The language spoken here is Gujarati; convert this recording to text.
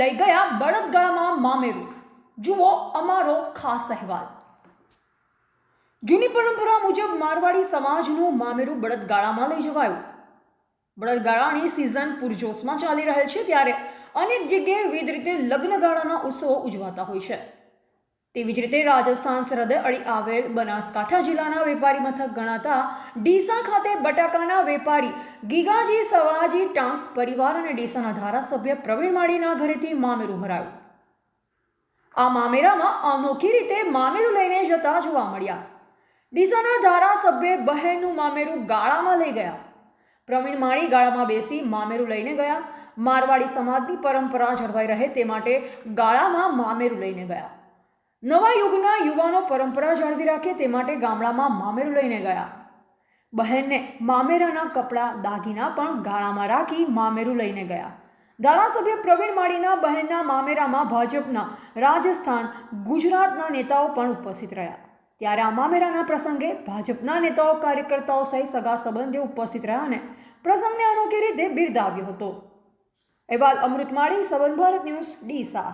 લઈ ગયા બળદગાળામાં મામેરું. જુઓ અમારો ખાસ અહેવાલ. જૂની પરંપરા મુજબ મારવાડી સમાજનું મામેરું બળદગાળામાં લઈ જવાયું. બળદગાળાની સિઝન પૂરજોશમાં ચાલી રહેલ છે ત્યારે અનેક જગ્યાએ વિવિધ રીતે લગ્નગાળાના ઉત્સવો ઉજવાતા હોય છે. તેવી જ રીતે રાજસ્થાન સરહદે અડી આવેલ બનાસકાંઠા જિલ્લાના વેપારી મથક ગણાતા ડીસા ખાતે બટાકાના વેપારી ગીગાજી સવાજી ટાંક પરિવાર અને ડીસાના ધારાસભ્ય પ્રવીણ માળીના ઘરેથી મામેરું ભરાયું. આ મામેરામાં અનોખી રીતે મામેરું લઈને જતા જોવા મળ્યા. ડીસાના ધારાસભ્ય બહેનનું મામેરું ગાળામાં લઈ ગયા. પ્રવીણ માળી ગાળામાં બેસી મામેરું લઈને ગયા. મારવાડી સમાજની પરંપરા જળવાઈ રહે તે માટે ગાળામાં મામેરું લઈને ગયા. નવા યુગના યુવાનો પરંપરા જાળવી રાખે તે માટે ગામડામાં મામેરું લઈને ગયા. બહેનને મામેરાના કપડાં દાગીના પણ ગાળામાં રાખી મામેરું લઈને ગયા. ધારાસભ્ય પ્રવીણ માળીના બહેનના મામેરામાં ભાજપના રાજસ્થાન ગુજરાતના નેતાઓ પણ ઉપસ્થિત રહ્યા. ત્યારે આ મામેરાના પ્રસંગે ભાજપના નેતાઓ, કાર્યકર્તાઓ સહિત સગા સંબંધે ઉપસ્થિત રહ્યા અને પ્રસંગને અનોખી રીતે બિરદાવ્યો હતો. અહેવાલ અમૃત માળી સંબંધ ભારત ન્યૂઝ, ડીસા.